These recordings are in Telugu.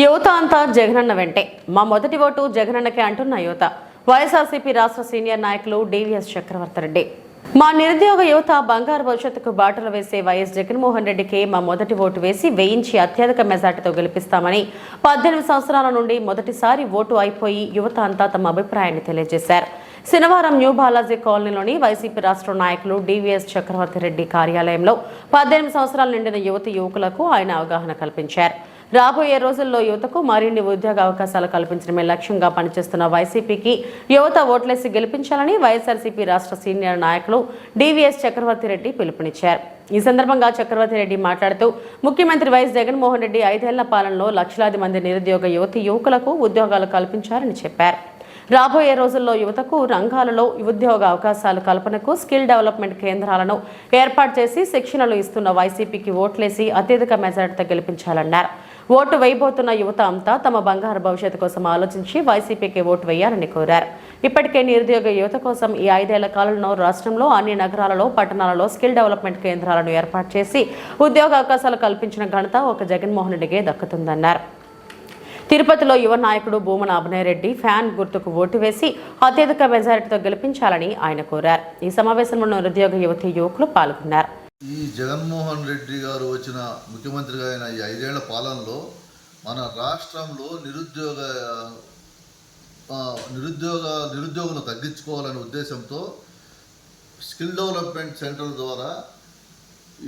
యువత అంతా జగనన్న వెంటే. మా మొదటి ఓటు జగనన్నకే అంటున్న యువత. వైఎస్ఆర్సీపీ రాష్ట్ర సీనియర్ నాయకులు డివిఎస్ చక్రవర్తి రెడ్డి మా నిరుద్యోగ యువత బంగారు భవిష్యత్తుకు బాటలు వేసే వైఎస్ జగన్మోహన్ రెడ్డికి మా మొదటి ఓటు వేసి వేయించి అత్యధిక మెజార్టీతో గెలిపిస్తామని పద్దెనిమిది సంవత్సరాల నుండి మొదటిసారి ఓటు అయిపోయి యువత అంతా తమ అభిప్రాయాన్ని తెలియజేశారు. శనివారం న్యూ బాలాజీ కాలనీలోని వైసీపీ రాష్ట్ర నాయకులు డివిఎస్ చక్రవర్తి రెడ్డి కార్యాలయంలో పద్దెనిమిది సంవత్సరాలు నిండిన యువతి యువకులకు ఆయన అవగాహన కల్పించారు. రాబోయే రోజుల్లో యువతకు మరిన్ని ఉద్యోగ అవకాశాలు కల్పించడమే లక్ష్యంగా పనిచేస్తున్న వైసీపీకి యువత ఓట్లేసి గెలిపించాలని వైఎస్ఆర్సీపీ రాష్ట్ర సీనియర్ నాయకులు డివిఎస్ చక్రవర్తి రెడ్డి పిలుపునిచ్చారు. ఈ సందర్భంగా చక్రవర్తి రెడ్డి మాట్లాడుతూ ముఖ్యమంత్రి వైఎస్ జగన్మోహన్ రెడ్డి ఐదేళ్ళ పాలనలో లక్షలాది మంది నిరుద్యోగ యువతి యువకులకు ఉద్యోగాలు కల్పించారని చెప్పారు. రాబోయే రోజుల్లో యువతకు రంగాలలో ఉద్యోగ అవకాశాల కల్పనకు స్కిల్ డెవలప్మెంట్ కేంద్రాలను ఏర్పాటు చేసి శిక్షణలు ఇస్తున్న వైసీపీకి ఓట్లేసి అత్యధిక మెజార్టీతో గెలిపించాలన్నారు. ఓటు వేయబోతున్న యువత అంతా తమ బంగారు భవిష్యత్తు కోసం ఆలోచించి వైసీపీకి ఓటు వేయాలని కోరారు. ఇప్పటికే నిరుద్యోగ యువత కోసం ఈ ఐదేళ్ళ కాలంలో రాష్ట్రంలో అన్ని నగరాలలో పట్టణాలలో స్కిల్ డెవలప్మెంట్ కేంద్రాలను ఏర్పాటు చేసి ఉద్యోగ అవకాశాలు కల్పించిన ఘనత ఒక జగన్మోహన్ రెడ్డికే దక్కుతుందన్నారు. తిరుపతిలో యువ నాయకుడు భూమన అభినయరెడ్డి ఫ్యాన్ గుర్తుకు ఓటు వేసి అత్యధిక మెజారిటీతో గెలిపించాలని ఆయన కోరారు. ఈ సమావేశంలో నిరుద్యోగ యువతి యువకులు పాల్గొన్నారు. ఈ జగన్మోహన్ రెడ్డి గారు వచ్చిన ముఖ్యమంత్రిగా అయిన ఈ ఐదేళ్ళ పాలనలో మన రాష్ట్రంలో నిరుద్యోగ నిరుద్యోగ నిరుద్యోగులను తగ్గించుకోవాలనే ఉద్దేశంతో స్కిల్ డెవలప్మెంట్ సెంటర్ ద్వారా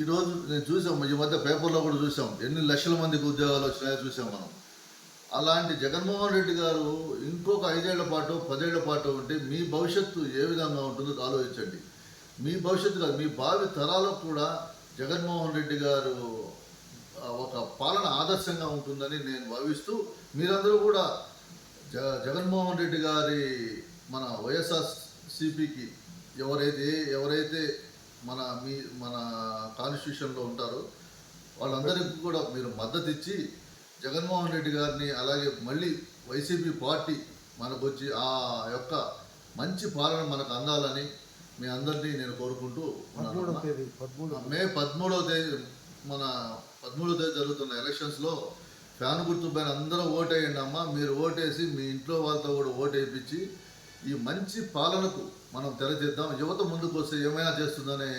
ఈరోజు నేను చూసాం ఈ మధ్య పేపర్లో కూడా చూసాం ఎన్ని లక్షల మందికి ఉద్యోగాలు వచ్చినాయో చూసాం మనం. అలాంటి జగన్మోహన్ రెడ్డి గారు ఇంకొక ఐదేళ్ళ పాటు పదేళ్ళ పాటు ఉంటే మీ భవిష్యత్తు ఏ విధంగా ఉంటుందో ఆలోచించండి. మీ భవిష్యత్తు కాదు మీ భావి తరాలకు కూడా జగన్మోహన్ రెడ్డి గారు ఒక పాలన ఆదర్శంగా ఉంటుందని నేను భావిస్తూ మీరందరూ కూడా జ జగన్మోహన్ రెడ్డి గారి మన వైఎస్ఆర్ సిపికి ఎవరైతే ఎవరైతే మన మీ మన కాన్స్టిట్యూషన్లో ఉంటారో వాళ్ళందరికీ కూడా మీరు మద్దతు ఇచ్చి జగన్మోహన్ రెడ్డి గారిని అలాగే మళ్ళీ వైసీపీ పార్టీ మనకు వచ్చి ఆ యొక్క మంచి పాలన మనకు అందాలని మీ అందరినీ నేను కోరుకుంటూ. మే పదమూడవ తేదీ మన పదమూడవ తేదీ జరుగుతున్న ఎలక్షన్స్లో ఫ్యాన్ గుర్తు పైన అందరూ ఓటేయండి అమ్మా మీరు ఓటేసి మీ ఇంట్లో వాళ్ళతో కూడా ఓటేయించి ఈ మంచి పాలనకు మనం తెరదిద్దాం యువత ముందుకు వస్తే ఏమైనా చేస్తుందనే